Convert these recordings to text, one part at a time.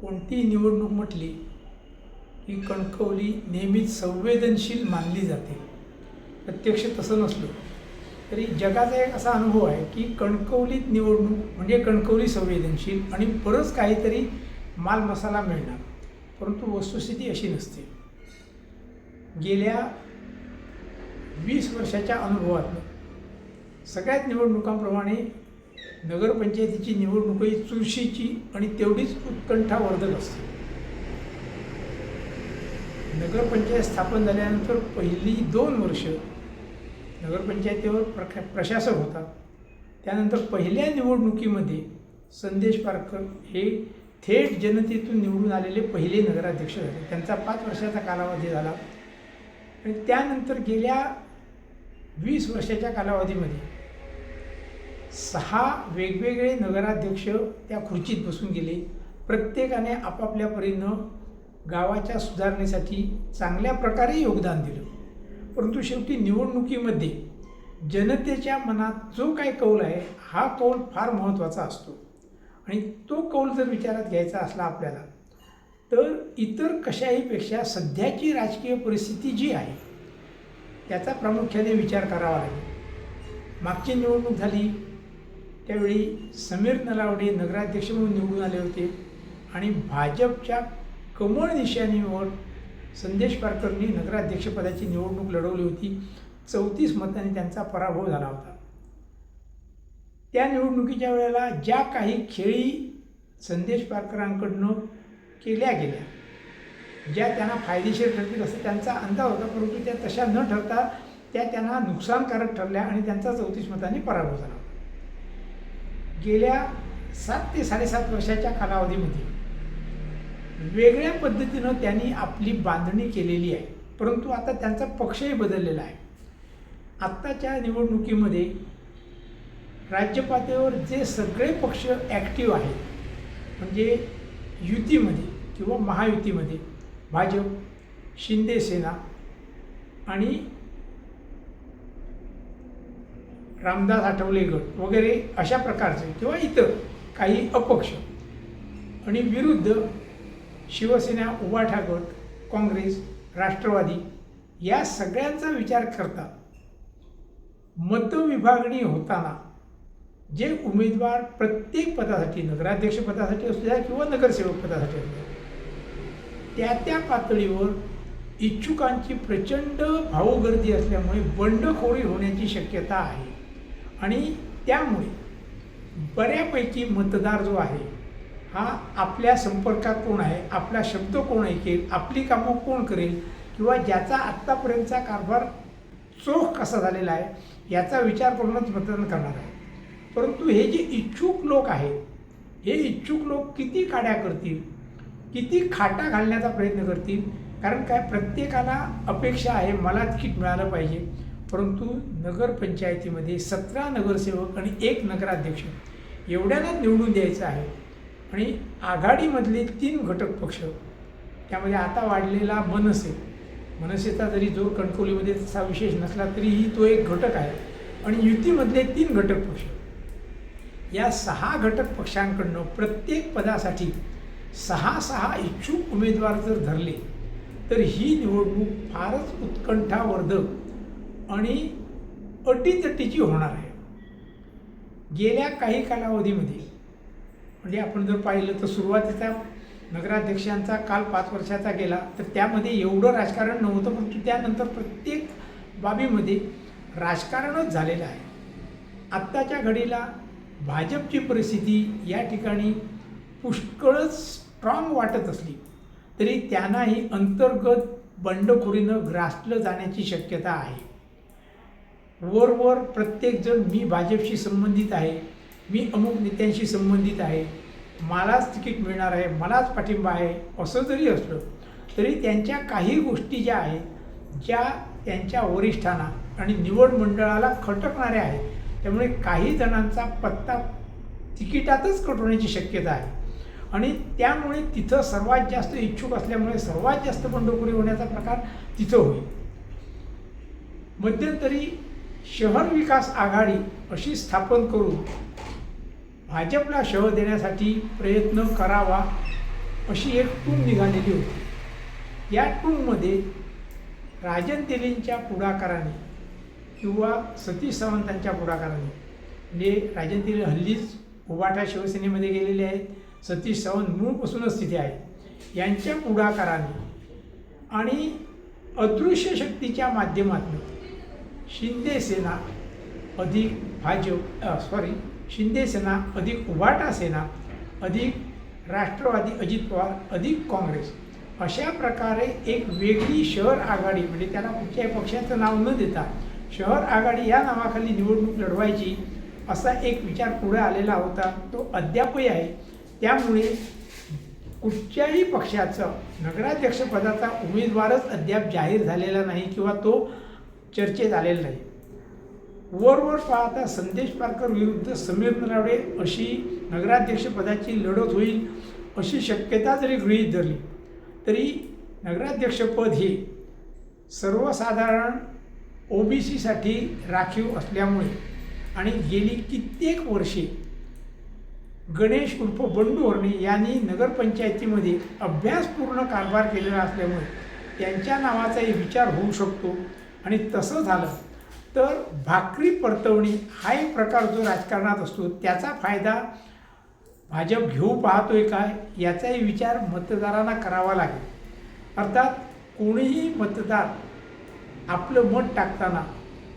कोणतीही निवडणूक म्हटली की कणकवली नेहमीच संवेदनशील मानली जाते. प्रत्यक्ष तसं नसलं तरी जगाचा एक असा अनुभव आहे की कणकवलीत निवडणूक म्हणजे कणकवली संवेदनशील आणि परत काहीतरी माल मसाला मिळणार. परंतु वस्तुस्थिती अशी नसते. गेल्या वीस वर्षाच्या अनुभवातनं सगळ्याच निवडणुकांप्रमाणे नगरपंचायतीची निवडणूक ही चुरशीची आणि तेवढीच उत्कंठावर्धक असते. नगरपंचायत स्थापन झाल्यानंतर पहिली दोन वर्ष नगरपंचायतीवर प्रखा प्रशासक होता. त्यानंतर पहिल्या निवडणुकीमध्ये संदेश पारकर हे थेट जनतेतून निवडून आलेले पहिले नगराध्यक्ष झाले. त्यांचा पाच वर्षाचा कालावधी झाला. आणि त्यानंतर गेल्या वीस वर्षाच्या कालावधीमध्ये सहा वेगवेगळे नगराध्यक्ष त्या खुर्चीत बसून गेले. प्रत्येकाने आपापल्या परीनं गावाच्या सुधारणेसाठी चांगल्या प्रकारे योगदान दिलं. परंतु शेवटी निवडणुकीमध्ये जनतेच्या मनात जो काही कौल आहे हा कौल फार महत्त्वाचा असतो. आणि तो कौल जर विचारात घ्यायचा असला आपल्याला तर इतर कशाहीपेक्षा सध्याची राजकीय परिस्थिती जी आहे त्याचा प्रामुख्याने विचार करावा लागेल. मागची निवडणूक झाली त्यावेळी समीर नलावडे नगराध्यक्ष म्हणून निवडून आले होते. आणि भाजपच्या कमळ निशाणीवर संदेश पारकरनी नगराध्यक्षपदाची निवडणूक लढवली होती. चौतीस मतांनी त्यांचा पराभव झाला होता. त्या निवडणुकीच्या वेळेला ज्या काही खेळी संदेश पारकरांकडनं केल्या गेल्या ज्या त्यांना फायदेशीर ठरतील असं त्यांचा अंदाज होता परंतु त्या तशा न ठरता त्या त्यांना नुकसानकारक ठरल्या आणि त्यांचा चौतीस मतांनी पराभव झाला. गेल्या सात ते साडेसात वर्षाच्या कालावधीमध्ये वेगळ्या पद्धतीनं त्यांनी आपली बांधणी केलेली आहे. परंतु आता त्यांचा पक्षही बदललेला आहे. आत्ताच्या निवडणुकीमध्ये राज्यपातळीवर जे सगळे पक्ष ॲक्टिव्ह आहेत म्हणजे युतीमध्ये किंवा महायुतीमध्ये भाजप शिंदे सेना आणि रामदास आठवले गट वगैरे अशा प्रकारचे किंवा इतर काही अपक्ष. आणि विरुद्ध शिवसेना उबाठा गट काँग्रेस राष्ट्रवादी या सगळ्यांचा विचार करता मतविभागणी होताना जे उमेदवार प्रत्येक पदासाठी नगराध्यक्ष पदासाठी असू द्या किंवा नगरसेवक पदासाठी असू द्या त्या त्या पातळीवर इच्छुकांची प्रचंड भाऊगर्दी असल्यामुळे बंडखोरी होण्याची शक्यता आहे. आणि त्यामुळे बऱ्यापैकी मतदार जो आहे हा आपल्या संपर्कात कोण आहे आपला शब्द कोण ऐकेल आपली कामं कोण करेल किंवा ज्याचा आत्तापर्यंतचा कारभार चोख कसा झालेला आहे याचा विचार करूनच मतदान करणार आहे. परंतु हे जे इच्छुक लोक आहेत हे इच्छुक लोक किती काड्या करतील किती खाटा घालण्याचा प्रयत्न करतील कारण काय प्रत्येकाला अपेक्षा आहे मला तिकीट मिळालं पाहिजे. परंतु नगरपंचायतीमध्ये सतरा नगरसेवक आणि एक नगराध्यक्ष एवढ्याला निवडून द्यायचं आहे. आणि आघाडीमधले तीन घटक पक्ष त्यामध्ये आता वाढलेला मनसे. मनसेचा जरी जोर कणकवलीमध्ये तसा विशेष नसला तरीही तो एक घटक आहे. आणि युतीमधले तीन घटक पक्ष. या सहा घटक पक्षांकडनं प्रत्येक पदासाठी सहा सहा इच्छुक उमेदवार जर धरले तर ही निवडणूक फारच उत्कंठावर्धक आणि अटीतटीची होणार आहे. गेल्या काही कालावधीमध्ये म्हणजे आपण जर पाहिलं तर सुरुवातीचा नगराध्यक्षांचा काल पाच वर्षाचा गेला तर त्यामध्ये एवढं राजकारण नव्हतं परंतु त्यानंतर प्रत्येक बाबीमध्ये राजकारणच झालेलं आहे. आत्ताच्या घडीला भाजपची परिस्थिती या ठिकाणी पुष्कळच स्ट्रॉंग वाटत असली तरी त्यांनाही अंतर्गत बंडखोरीनं ग्रासलं जाण्याची शक्यता आहे. वरवर प्रत्येकजण मी भाजपशी संबंधित आहे मी अमुक नेत्यांशी संबंधित आहे मलाच तिकीट मिळणार आहे मलाच पाठिंबा आहे असं जरी असलं तरी त्यांच्या काही गोष्टी ज्या आहेत ज्या त्यांच्या वरिष्ठांना आणि निवड मंडळाला खटकणाऱ्या आहेत त्यामुळे काही जणांचा पत्ता तिकिटातच कट होण्याची शक्यता आहे. आणि त्यामुळे तिथं सर्वात जास्त इच्छुक असल्यामुळे सर्वात जास्त बंडखोरी होण्याचा प्रकार तिथं होईल. मध्यंतरी शहर विकास आघाडी अशी स्थापन करून भाजपला शह देण्यासाठी प्रयत्न करावा अशी एक टूम निघालेली होती. या टूममध्ये राजन तेलींच्या पुढाकाराने किंवा सतीश सावंतांच्या पुढाकाराने म्हणजे राजन तेली हल्लीच उभाटा शिवसेनेमध्ये गेलेले आहेत सतीश सावंत मूळपासूनच तिथे आहेत. यांच्या पुढाकाराने आणि अदृश्य शक्तीच्या माध्यमातून शिंदे सेना अधिक भाजप सॉरी शिंदे सेना अधिक उभाटा सेना अधिक राष्ट्रवादी अजित पवार अधिक काँग्रेस. अशा प्रकारे एक वेगळी शहर आघाडी म्हणजे त्याला कुठल्याही पक्षाचं नाव न देता शहर आघाडी या नावाखाली निवडणूक लढवायची असा एक विचार पुढे आलेला होता. तो अद्यापही आहे. त्यामुळे कुठच्याही पक्षाचं नगराध्यक्षपदाचा उमेदवारच अद्याप जाहीर झालेला नाही किंवा तो चर्चेत आलेलं नाही. वरवर पाहता संदेश पारकर विरुद्ध समीर नरावडे अशी नगराध्यक्षपदाची लढत होईल अशी शक्यता जरी गृहीत धरली तरी नगराध्यक्षपद हे सर्वसाधारण ओ बी सीसाठी राखीव असल्यामुळे आणि गेली कित्येक वर्षे गणेश उर्फ बंडू हरणे यांनी नगरपंचायतीमध्ये अभ्यासपूर्ण कारभार केलेला असल्यामुळे त्यांच्या नावाचाही विचार होऊ शकतो. आणि तसं झालं तर भाकरी परतवणी हा एक प्रकार जो राजकारणात असतो त्याचा फायदा भाजप घेऊ पाहतोय काय याचाही विचार मतदारांना करावा लागेल. अर्थात कोणीही मतदार आपलं मत टाकताना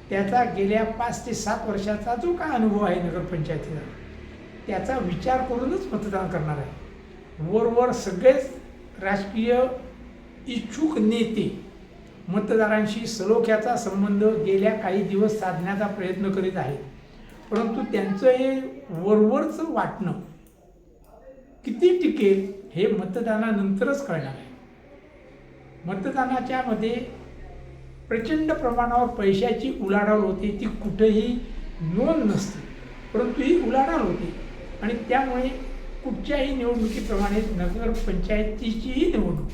त्याचा गेल्या पाच ते सात वर्षाचा जो काय अनुभव आहे नगरपंचायतीचा त्याचा विचार करूनच मतदान करणार आहे. वरवर सगळेच राजकीय इच्छुक नेते मतदारांशी सलोख्याचा संबंध गेल्या काही दिवस साधण्याचा प्रयत्न करीत आहेत. परंतु त्यांचं हे वरवरचं वाटणं किती टिकेल हे मतदानानंतरच कळणार आहे. मतदानाच्या मध्ये प्रचंड प्रमाणावर पैशाची उलाढाल होते ती कुठेही नोंद नसते. परंतु ही उलाढाल होते आणि त्यामुळे कुठच्याही निवडणुकीप्रमाणे नगरपंचायतीचीही निवडणूक.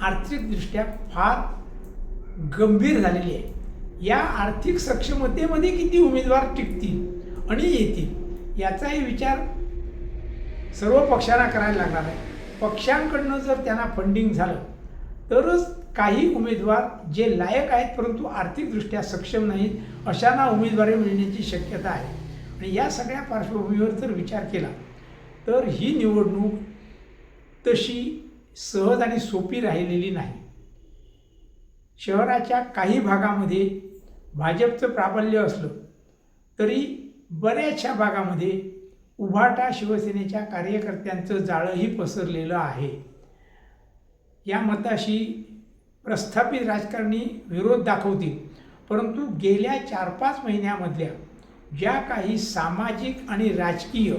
आर्थिकदृष्ट्या फार गंभीर झालेली आहे. या आर्थिक सक्षमतेमध्ये किती उमेदवार टिकतील आणि येतील याचाही विचार सर्व पक्षांना करायला लागणार आहे. पक्षांकडनं जर त्यांना फंडिंग झालं तरच काही उमेदवार जे लायक आहेत परंतु आर्थिकदृष्ट्या सक्षम नाहीत अशांना उमेदवारी मिळण्याची शक्यता आहे. आणि या सगळ्या पार्श्वभूमीवर जर विचार केला तर ही निवडणूक तशी सहज आणि सोपी राहिलेली नाही. शहराच्या काही भागामध्ये भाजपचं प्राबल्य असलं तरी बऱ्याचशा भागामध्ये उभाटा शिवसेनेच्या कार्यकर्त्यांचं जाळंही पसरलेलं आहे. या मताशी प्रस्थापित राजकारणी विरोध दाखवतील परंतु गेल्या चार पाच महिन्यामधल्या ज्या काही सामाजिक आणि राजकीय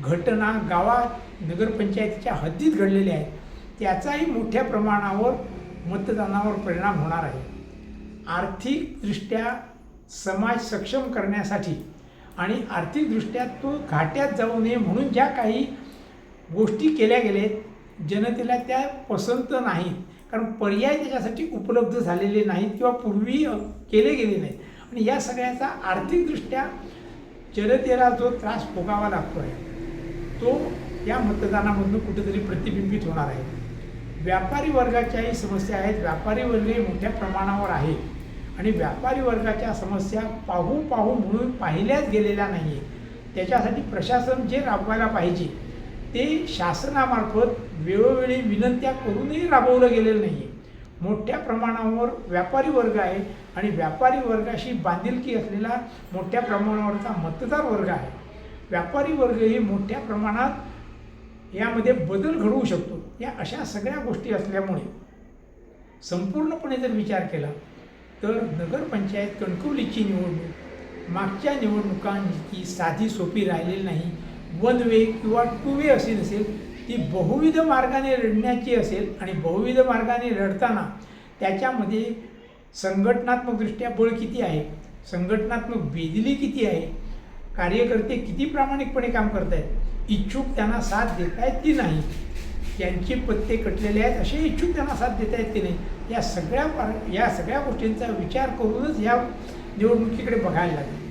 घटना गावात नगरपंचायतीच्या हद्दीत घडलेल्या आहेत त्याचाही मोठ्या प्रमाणावर मतदानावर परिणाम होणार आहे. आर्थिकदृष्ट्या समाज सक्षम करण्यासाठी आणि आर्थिकदृष्ट्या तो घाट्यात जाऊ नये म्हणून ज्या काही गोष्टी केल्या गेल्या जनतेला त्या पसंत नाहीत. कारण पर्याय त्याच्यासाठी उपलब्ध झालेले नाहीत किंवा पूर्वी केले गेले नाहीत. आणि या सगळ्याचा आर्थिकदृष्ट्या जनतेला जो त्रास भोगावा लागतो आहे तो या मतदानामधून कुठेतरी प्रतिबिंबित होणार आहे. व्यापारी वर्गाच्याही समस्या आहेत. व्यापारी वर्गही मोठ्या प्रमाणावर आहे. आणि व्यापारी वर्गाच्या समस्या पाहू पाहू म्हणून पाहिल्याच गेलेल्या नाही आहेत त्याच्यासाठी प्रशासन जे राबवायला पाहिजे ते शासनामार्फत वेळोवेळी विनंत्या करूनही राबवलं गेलेलं नाही आहे मोठ्या प्रमाणावर व्यापारी वर्ग आहे आणि व्यापारी वर्गाशी बांधिलकी असलेला मोठ्या प्रमाणावरचा मतदार वर्ग आहे. व्यापारी वर्गही मोठ्या प्रमाणात यामध्ये बदल घडवू शकतो. या अशा सगळ्या गोष्टी असल्यामुळे संपूर्णपणे जर विचार केला तर नगरपंचायत कणकवलीची निवडणूक मागच्या निवडणुकांची साधी सोपी राहिलेली नाही. वन वे किंवा टू वे अशी नसेल ती बहुविध मार्गाने लढण्याची असेल आणि बहुविध मार्गाने लढताना त्याच्यामध्ये संघटनात्मकदृष्ट्या बळ किती आहे संघटनात्मक बेदिली किती आहे कार्यकर्ते किती प्रामाणिकपणे काम करत आहेत इच्छुक त्यांना साथ देत आहेत की नाही यांचे पत्ते कटलेले आहेत असे इच्छुक त्यांना साथ देता येत की नाही. या सगळ्या या सगळ्या गोष्टींचा विचार करूनच या निवडणुकीकडे बघायला लागेल.